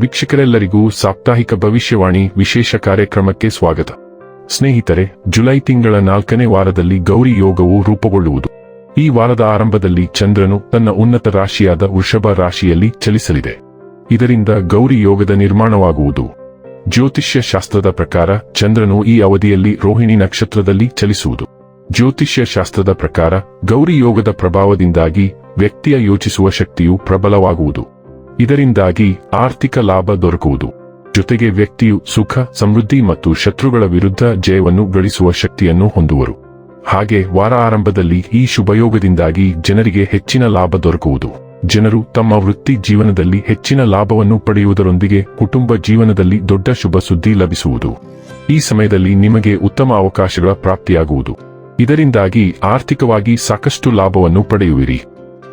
ವೀಕ್ಷಕರೆಲ್ಲರಿಗೂ ಸಾಪ್ತಾಹಿಕ ಭವಿಷ್ಯವಾಣಿ ವಿಶೇಷ ಕಾರ್ಯಕ್ರಮಕ್ಕೆ ಸ್ವಾಗತ. ಸ್ನೇಹಿತರೆ, ಜುಲೈ ತಿಂಗಳ ನಾಲ್ಕನೇ ವಾರದಲ್ಲಿ ಗೌರಿ ಯೋಗವು ರೂಪುಗೊಳ್ಳುವುದು. ಈ ವಾರದ ಆರಂಭದಲ್ಲಿ ಚಂದ್ರನು ತನ್ನ ಉನ್ನತ ರಾಶಿಯಾದ ವೃಷಭ ರಾಶಿಯಲ್ಲಿ ಚಲಿಸಲಿದೆ. ಇದರಿಂದ ಗೌರಿ ಯೋಗದ ನಿರ್ಮಾಣವಾಗುವುದು. ಜ್ಯೋತಿಷ್ಯ ಶಾಸ್ತ್ರದ ಪ್ರಕಾರ ಚಂದ್ರನು ಈ ಅವಧಿಯಲ್ಲಿ ರೋಹಿಣಿ ನಕ್ಷತ್ರದಲ್ಲಿ ಚಲಿಸುವುದು. ಜ್ಯೋತಿಷ್ಯ ಶಾಸ್ತ್ರದ ಪ್ರಕಾರ ಗೌರಿ ಯೋಗದ ಪ್ರಭಾವದಿಂದಾಗಿ ವ್ಯಕ್ತಿಯ ಯೋಚಿಸುವ ಶಕ್ತಿಯು ಪ್ರಬಲವಾಗುವುದು. ಇದರಿಂದಾಗಿ ಆರ್ಥಿಕ ಲಾಭ ದೊರಕುವುದು. ಜೊತೆಗೆ ವ್ಯಕ್ತಿಯು ಸುಖ, ಸಮೃದ್ಧಿ ಮತ್ತು ಶತ್ರುಗಳ ವಿರುದ್ಧ ಜಯವನ್ನು ಗಳಿಸುವ ಶಕ್ತಿಯನ್ನು ಹೊಂದುವರು. ಹಾಗೆ ವಾರ ಆರಂಭದಲ್ಲಿ ಈ ಶುಭಯೋಗದಿಂದಾಗಿ ಜನರಿಗೆ ಹೆಚ್ಚಿನ ಲಾಭ ದೊರಕುವುದು. ಜನರು ತಮ್ಮ ವೃತ್ತಿ ಜೀವನದಲ್ಲಿ ಹೆಚ್ಚಿನ ಲಾಭವನ್ನು ಪಡೆಯುವುದರೊಂದಿಗೆ ಕುಟುಂಬ ಜೀವನದಲ್ಲಿ ದೊಡ್ಡ ಶುಭ ಸುದ್ದಿ ಲಭಿಸುವುದು. ಈ ಸಮಯದಲ್ಲಿ ನಿಮಗೆ ಉತ್ತಮ ಅವಕಾಶಗಳ ಪ್ರಾಪ್ತಿಯಾಗುವುದು. ಇದರಿಂದಾಗಿ ಆರ್ಥಿಕವಾಗಿ ಸಾಕಷ್ಟು ಲಾಭವನ್ನು ಪಡೆಯುವಿರಿ.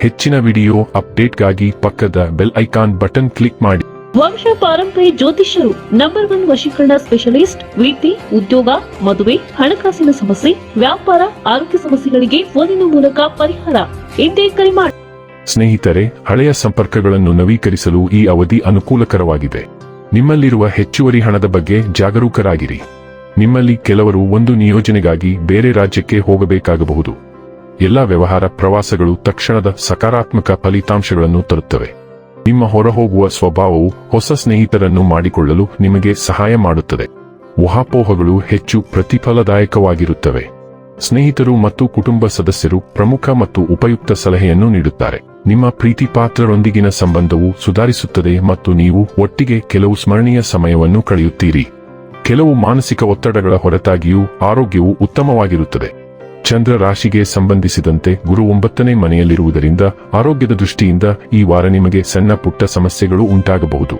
ಹೆಚ್ಚಿನ ವಿಡಿಯೋ ಅಪ್ಡೇಟ್ಗಾಗಿ ಪಕ್ಕದ ಬೆಲ್ ಐಕಾನ್ ಬಟನ್ ಕ್ಲಿಕ್ ಮಾಡಿ. ವಂಶ ಪಾರಂಪರ್ಯ ಜ್ಯೋತಿಷ್ಯರು ನಂಬರ್ ಒನ್ ವಶೀಕರಣ ಸ್ಪೆಷಲಿಸ್ಟ್ ವೀಟಿ ಉದ್ಯೋಗ ಮದುವೆ ಹಣಕಾಸಿನ ಸಮಸ್ಯೆ ವ್ಯಾಪಾರ ಆರೋಗ್ಯ ಸಮಸ್ಯೆಗಳಿಗೆ ಫೋನಿನ ಮೂಲಕ ಪರಿಹಾರ. ಇಂದೇ ಕರೆ ಮಾಡಿ ಸ್ನೇಹಿತರೆ ಹಳೆಯ ಸಂಪರ್ಕಗಳನ್ನು ನವೀಕರಿಸಲು ಈ ಅವಧಿ ಅನುಕೂಲಕರವಾಗಿದೆ. ನಿಮ್ಮಲ್ಲಿರುವ ಹೆಚ್ಚುವರಿ ಹಣದ ಬಗ್ಗೆ ಜಾಗರೂಕರಾಗಿರಿ. ನಿಮ್ಮಲ್ಲಿ ಕೆಲವರು ಒಂದು ನಿಯೋಜನೆಗಾಗಿ ಬೇರೆ ರಾಜ್ಯಕ್ಕೆ ಹೋಗಬೇಕಾಗಬಹುದು. ಎಲ್ಲ ವ್ಯವಹಾರ ಪ್ರವಾಸಗಳು ತಕ್ಷಣದ ಸಕಾರಾತ್ಮಕ ಫಲಿತಾಂಶಗಳನ್ನು ತರುತ್ತವೆ. ನಿಮ್ಮ ಹೊರಹೋಗುವ ಸ್ವಭಾವವು ಹೊಸ ಸ್ನೇಹಿತರನ್ನು ಮಾಡಿಕೊಳ್ಳಲು ನಿಮಗೆ ಸಹಾಯ ಮಾಡುತ್ತದೆ. ಊಹಾಪೋಹಗಳು ಹೆಚ್ಚು ಪ್ರತಿಫಲದಾಯಕವಾಗಿರುತ್ತವೆ. ಸ್ನೇಹಿತರು ಮತ್ತು ಕುಟುಂಬ ಸದಸ್ಯರು ಪ್ರಮುಖ ಮತ್ತು ಉಪಯುಕ್ತ ಸಲಹೆಯನ್ನು ನೀಡುತ್ತಾರೆ. ನಿಮ್ಮ ಪ್ರೀತಿಪಾತ್ರರೊಂದಿಗಿನ ಸಂಬಂಧವು ಸುಧಾರಿಸುತ್ತದೆ ಮತ್ತು ನೀವು ಒಟ್ಟಿಗೆ ಕೆಲವು ಸ್ಮರಣೀಯ ಸಮಯವನ್ನು ಕಳೆಯುತ್ತೀರಿ. ಕೆಲವು ಮಾನಸಿಕ ಒತ್ತಡಗಳ ಹೊರತಾಗಿಯೂ ಆರೋಗ್ಯವು ಉತ್ತಮವಾಗಿರುತ್ತದೆ. ಚಂದ್ರ ರಾಶಿಗೆ ಸಂಬಂಧಿಸಿದಂತೆ ಗುರು ಒಂಬತ್ತನೇ ಮನೆಯಲ್ಲಿರುವುದರಿಂದ ಆರೋಗ್ಯದ ದೃಷ್ಟಿಯಿಂದ ಈ ವಾರ ನಿಮಗೆ ಸಣ್ಣ ಪುಟ್ಟ ಸಮಸ್ಯೆಗಳು ಉಂಟಾಗಬಹುದು.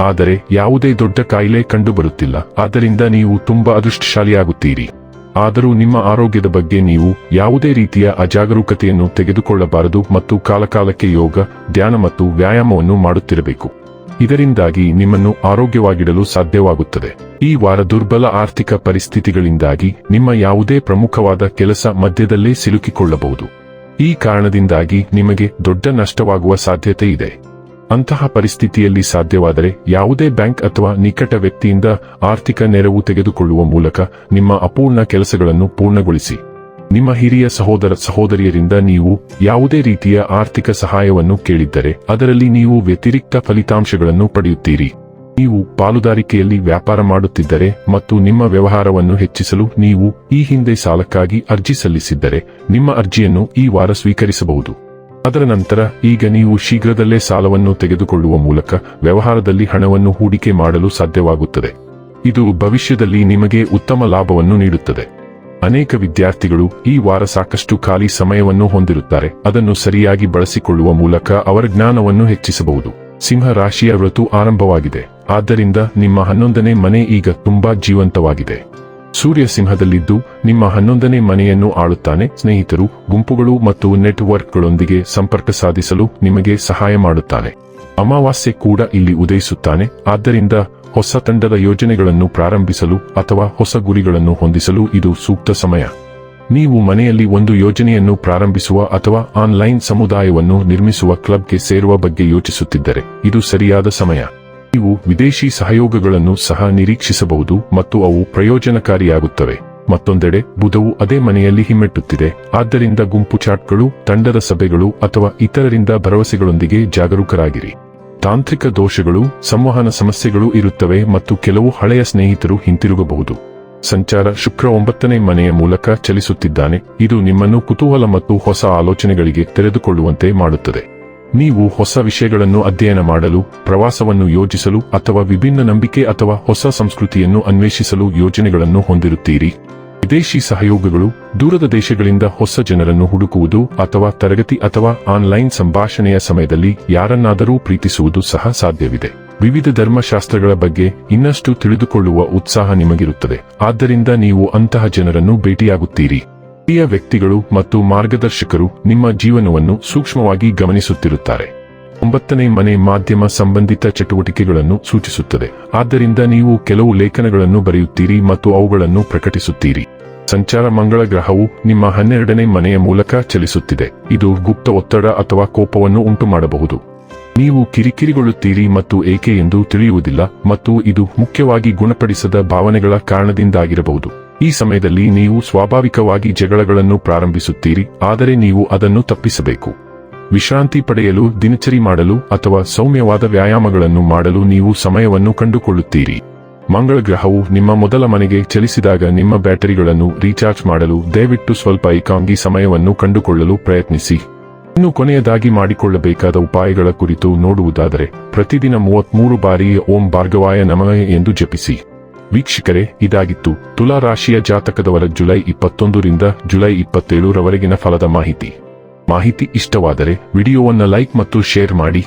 ಆದರೆ ಯಾವುದೇ ದೊಡ್ಡ ಕಾಯಿಲೆ ಕಂಡುಬರುತ್ತಿಲ್ಲ. ಆದ್ದರಿಂದ ನೀವು ತುಂಬಾ ಅದೃಷ್ಟಶಾಲಿಯಾಗುತ್ತೀರಿ. ಆದರೂ ನಿಮ್ಮ ಆರೋಗ್ಯದ ಬಗ್ಗೆ ನೀವು ಯಾವುದೇ ರೀತಿಯ ಅಜಾಗರೂಕತೆಯನ್ನು ತೆಗೆದುಕೊಳ್ಳಬಾರದು ಮತ್ತು ಕಾಲಕಾಲಕ್ಕೆ ಯೋಗ, ಧ್ಯಾನ ಮತ್ತು ವ್ಯಾಯಾಮವನ್ನು ಮಾಡುತ್ತಿರಬೇಕು. ಇದರಿಂದಾಗಿ ನಿಮ್ಮನ್ನು ಆರೋಗ್ಯವಾಗಿಡಲು ಸಾಧ್ಯವಾಗುತ್ತದೆ. ಈ ವಾರ ದುರ್ಬಲ ಆರ್ಥಿಕ ಪರಿಸ್ಥಿತಿಗಳಿಂದಾಗಿ ನಿಮ್ಮ ಯಾವುದೇ ಪ್ರಮುಖವಾದ ಕೆಲಸ ಮಧ್ಯದಲ್ಲೇ ಸಿಲುಕಿಕೊಳ್ಳಬಹುದು. ಈ ಕಾರಣದಿಂದಾಗಿ ನಿಮಗೆ ದೊಡ್ಡ ನಷ್ಟವಾಗುವ ಸಾಧ್ಯತೆ ಇದೆ. ಅಂತಹ ಪರಿಸ್ಥಿತಿಯಲ್ಲಿ ಸಾಧ್ಯವಾದರೆ ಯಾವುದೇ ಬ್ಯಾಂಕ್ ಅಥವಾ ನಿಕಟ ವ್ಯಕ್ತಿಯಿಂದ ಆರ್ಥಿಕ ನೆರವು ತೆಗೆದುಕೊಳ್ಳುವ ಮೂಲಕ ನಿಮ್ಮ ಅಪೂರ್ಣ ಕೆಲಸಗಳನ್ನು ಪೂರ್ಣಗೊಳಿಸಿ. ನಿಮ್ಮ ಹಿರಿಯ ಸಹೋದರ ಸಹೋದರಿಯರಿಂದ ನೀವು ಯಾವುದೇ ರೀತಿಯ ಆರ್ಥಿಕ ಸಹಾಯವನ್ನು ಕೇಳಿದ್ದರೆ ಅದರಲ್ಲಿ ನೀವು ವ್ಯತಿರಿಕ್ತ ಫಲಿತಾಂಶಗಳನ್ನು ಪಡೆಯುತ್ತೀರಿ. ನೀವು ಪಾಲುದಾರಿಕೆಯಲ್ಲಿ ವ್ಯಾಪಾರ ಮಾಡುತ್ತಿದ್ದರೆ ಮತ್ತು ನಿಮ್ಮ ವ್ಯವಹಾರವನ್ನು ಹೆಚ್ಚಿಸಲು ನೀವು ಈ ಹಿಂದೆ ಸಾಲಕ್ಕಾಗಿ ಅರ್ಜಿ ಸಲ್ಲಿಸಿದ್ದರೆ ನಿಮ್ಮ ಅರ್ಜಿಯನ್ನು ಈ ವಾರ ಸ್ವೀಕರಿಸಬಹುದು. ಅದರ ನಂತರ ಈಗ ನೀವು ಶೀಘ್ರದಲ್ಲೇ ಸಾಲವನ್ನು ತೆಗೆದುಕೊಳ್ಳುವ ಮೂಲಕ ವ್ಯವಹಾರದಲ್ಲಿ ಹಣವನ್ನು ಹೂಡಿಕೆ ಮಾಡಲು ಸಾಧ್ಯವಾಗುತ್ತದೆ. ಇದು ಭವಿಷ್ಯದಲ್ಲಿ ನಿಮಗೆ ಉತ್ತಮ ಲಾಭವನ್ನು ನೀಡುತ್ತದೆ. ಅನೇಕ ವಿದ್ಯಾರ್ಥಿಗಳು ಈ ವಾರ ಸಾಕಷ್ಟು ಖಾಲಿ ಸಮಯವನ್ನು ಹೊಂದಿರುತ್ತಾರೆ. ಅದನ್ನು ಸರಿಯಾಗಿ ಬಳಸಿಕೊಳ್ಳುವ ಮೂಲಕ ಅವರ ಜ್ಞಾನವನ್ನು ಹೆಚ್ಚಿಸಬಹುದು. ಸಿಂಹ ರಾಶಿಯ ಋತು ಆರಂಭವಾಗಿದೆ. ಆದ್ದರಿಂದ ನಿಮ್ಮ ಹನ್ನೊಂದನೇ ಮನೆ ಈಗ ತುಂಬಾ ಜೀವಂತವಾಗಿದೆ. ಸೂರ್ಯ ಸಿಂಹದಲ್ಲಿದ್ದು ನಿಮ್ಮ ಹನ್ನೊಂದನೇ ಮನೆಯನ್ನು ಆಳುತ್ತಾನೆ. ಸ್ನೇಹಿತರು, ಗುಂಪುಗಳು ಮತ್ತು ನೆಟ್ವರ್ಕ್ಗಳೊಂದಿಗೆ ಸಂಪರ್ಕ ಸಾಧಿಸಲು ನಿಮಗೆ ಸಹಾಯ ಮಾಡುತ್ತಾನೆ. ಅಮಾವಾಸ್ಯೆ ಕೂಡ ಇಲ್ಲಿ ಉದಯಿಸುತ್ತಾನೆ. ಆದ್ದರಿಂದ ಹೊಸ ತಂಡದ ಯೋಜನೆಗಳನ್ನು ಪ್ರಾರಂಭಿಸಲು ಅಥವಾ ಹೊಸ ಗುರಿಗಳನ್ನು ಹೊಂದಿಸಲು ಇದು ಸೂಕ್ತ ಸಮಯ. ನೀವು ಮನೆಯಲ್ಲಿ ಒಂದು ಯೋಜನೆಯನ್ನು ಪ್ರಾರಂಭಿಸುವ ಅಥವಾ ಆನ್ಲೈನ್ ಸಮುದಾಯವನ್ನು ನಿರ್ಮಿಸುವ ಕ್ಲಬ್ಗೆ ಸೇರುವ ಬಗ್ಗೆ ಯೋಚಿಸುತ್ತಿದ್ದರೆ ಇದು ಸರಿಯಾದ ಸಮಯ. ನೀವು ವಿದೇಶಿ ಸಹಯೋಗಗಳನ್ನು ಸಹ ನಿರೀಕ್ಷಿಸಬಹುದು ಮತ್ತು ಅವು ಪ್ರಯೋಜನಕಾರಿಯಾಗುತ್ತವೆ. ಮತ್ತೊಂದೆಡೆ, ಬುಧವು ಅದೇ ಮನೆಯಲ್ಲಿ ಹಿಮ್ಮೆಟ್ಟುತ್ತಿದೆ. ಆದ್ದರಿಂದ ಗುಂಪು ಚಾಟ್ಗಳು, ತಂಡದ ಸಭೆಗಳು ಅಥವಾ ಇತರರಿಂದ ಭರವಸೆಗಳೊಂದಿಗೆ ಜಾಗರೂಕರಾಗಿರಿ. ತಾಂತ್ರಿಕ ದೋಷಗಳು, ಸಂವಹನ ಸಮಸ್ಯೆಗಳು ಇರುತ್ತವೆ ಮತ್ತು ಕೆಲವು ಹಳೆಯ ಸ್ನೇಹಿತರು ಹಿಂತಿರುಗಬಹುದು. ಸಂಚಾರ ಶುಕ್ರ ಒಂಬತ್ತನೇ ಮನೆಯ ಮೂಲಕ ಚಲಿಸುತ್ತಿದ್ದಾನೆ. ಇದು ನಿಮ್ಮನ್ನು ಕುತೂಹಲ ಮತ್ತು ಹೊಸ ಆಲೋಚನೆಗಳಿಗೆ ತೆರೆದುಕೊಳ್ಳುವಂತೆ ಮಾಡುತ್ತದೆ. ನೀವು ಹೊಸ ವಿಷಯಗಳನ್ನು ಅಧ್ಯಯನ ಮಾಡಲು, ಪ್ರವಾಸವನ್ನು ಯೋಜಿಸಲು ಅಥವಾ ವಿಭಿನ್ನ ನಂಬಿಕೆ ಅಥವಾ ಹೊಸ ಸಂಸ್ಕೃತಿಯನ್ನು ಅನ್ವೇಷಿಸಲು ಯೋಜನೆಗಳನ್ನು ಹೊಂದಿರುತ್ತೀರಿ. ವಿದೇಶಿ ಸಹಯೋಗಗಳು ದೂರದ ದೇಶಗಳಿಂದ ಹೊಸ ಜನರನ್ನು ಹುಡುಕುವುದು ಅಥವಾ ತರಗತಿ ಅಥವಾ ಆನ್ಲೈನ್ ಸಂಭಾಷಣೆಯ ಸಮಯದಲ್ಲಿ ಯಾರನ್ನಾದರೂ ಪ್ರೀತಿಸುವುದು ಸಹ ಸಾಧ್ಯವಿದೆ. ವಿವಿಧ ಧರ್ಮಶಾಸ್ತ್ರಗಳ ಬಗ್ಗೆ ಇನ್ನಷ್ಟು ತಿಳಿದುಕೊಳ್ಳುವ ಉತ್ಸಾಹ ನಿಮಗಿರುತ್ತದೆ. ಆದ್ದರಿಂದ ನೀವು ಅಂತಹ ಜನರನ್ನು ಭೇಟಿಯಾಗುತ್ತೀರಿ. ಹಿರಿಯ ವ್ಯಕ್ತಿಗಳು ಮತ್ತು ಮಾರ್ಗದರ್ಶಕರು ನಿಮ್ಮ ಜೀವನವನ್ನು ಸೂಕ್ಷ್ಮವಾಗಿ ಗಮನಿಸುತ್ತಿರುತ್ತಾರೆ. ಒಂಬತ್ತನೇ ಮನೆ ಮಾಧ್ಯಮ ಸಂಬಂಧಿತ ಚಟುವಟಿಕೆಗಳನ್ನು ಸೂಚಿಸುತ್ತದೆ. ಆದ್ದರಿಂದ ನೀವು ಕೆಲವು ಲೇಖನಗಳನ್ನು ಬರೆಯುತ್ತೀರಿ ಮತ್ತು ಅವುಗಳನ್ನು ಪ್ರಕಟಿಸುತ್ತೀರಿ. ಸಂಚಾರ ಮಂಗಳ ಗ್ರಹವು ನಿಮ್ಮ ಹನ್ನೆರಡನೇ ಮನೆಯ ಮೂಲಕ ಚಲಿಸುತ್ತಿದೆ. ಇದು ಗುಪ್ತ ಒತ್ತಡ ಅಥವಾ ಕೋಪವನ್ನು ಉಂಟುಮಾಡಬಹುದು. ನೀವು ಕಿರಿಕಿರಿಗೊಳ್ಳುತ್ತೀರಿ ಮತ್ತು ಏಕೆ ಎಂದು ತಿಳಿಯುವುದಿಲ್ಲ ಮತ್ತು ಇದು ಮುಖ್ಯವಾಗಿ ಗುಣಪಡಿಸದ ಭಾವನೆಗಳ ಕಾರಣದಿಂದಾಗಿರಬಹುದು. ಈ ಸಮಯದಲ್ಲಿ ನೀವು ಸ್ವಾಭಾವಿಕವಾಗಿ ಜಗಳಗಳನ್ನು ಪ್ರಾರಂಭಿಸುತ್ತೀರಿ, ಆದರೆ ನೀವು ಅದನ್ನು ತಪ್ಪಿಸಬೇಕು. ವಿಶ್ರಾಂತಿ ಪಡೆಯಲು, ದಿನಚರಿ ಮಾಡಲು ಅಥವಾ ಸೌಮ್ಯವಾದ ವ್ಯಾಯಾಮಗಳನ್ನು ಮಾಡಲು ನೀವು ಸಮಯವನ್ನು ಕಂಡುಕೊಳ್ಳುತ್ತೀರಿ. ಮಂಗಳ ಗ್ರಹವು ನಿಮ್ಮ ಮೊದಲ ಮನೆಗೆ ಚಲಿಸಿದಾಗ ನಿಮ್ಮ ಬ್ಯಾಟರಿಗಳನ್ನು ರೀಚಾರ್ಜ್ ಮಾಡಲು ದಯವಿಟ್ಟು ಸ್ವಲ್ಪ ಏಕಾಂಗಿ ಸಮಯವನ್ನು ಕಂಡುಕೊಳ್ಳಲು ಪ್ರಯತ್ನಿಸಿ. ಇನ್ನು ಕೊನೆಯದಾಗಿ ಮಾಡಿಕೊಳ್ಳಬೇಕಾದ ಉಪಾಯಗಳ ಕುರಿತು ನೋಡುವುದಾದರೆ, ಪ್ರತಿದಿನ ಮೂವತ್ಮೂರು ಬಾರಿ ಓಂ ಭಾರ್ಗವಾಯ ನಮಃ ಎಂದು ಜಪಿಸಿ. ವೀಕ್ಷಕರೇ, ಇದಾಗಿತ್ತು ತುಲಾ ರಾಶಿಯ ಜಾತಕದವರ ಜುಲೈ ಇಪ್ಪತ್ತೊಂದರಿಂದ ಜುಲೈ ಇಪ್ಪತ್ತೇಳರವರೆಗಿನ ಫಲದ ಮಾಹಿತಿ. ಮಾಹಿತಿ ಇಷ್ಟವಾದರೆ ವಿಡಿಯೋವನ್ನು ಲೈಕ್ ಮತ್ತು ಶೇರ್ ಮಾಡಿ.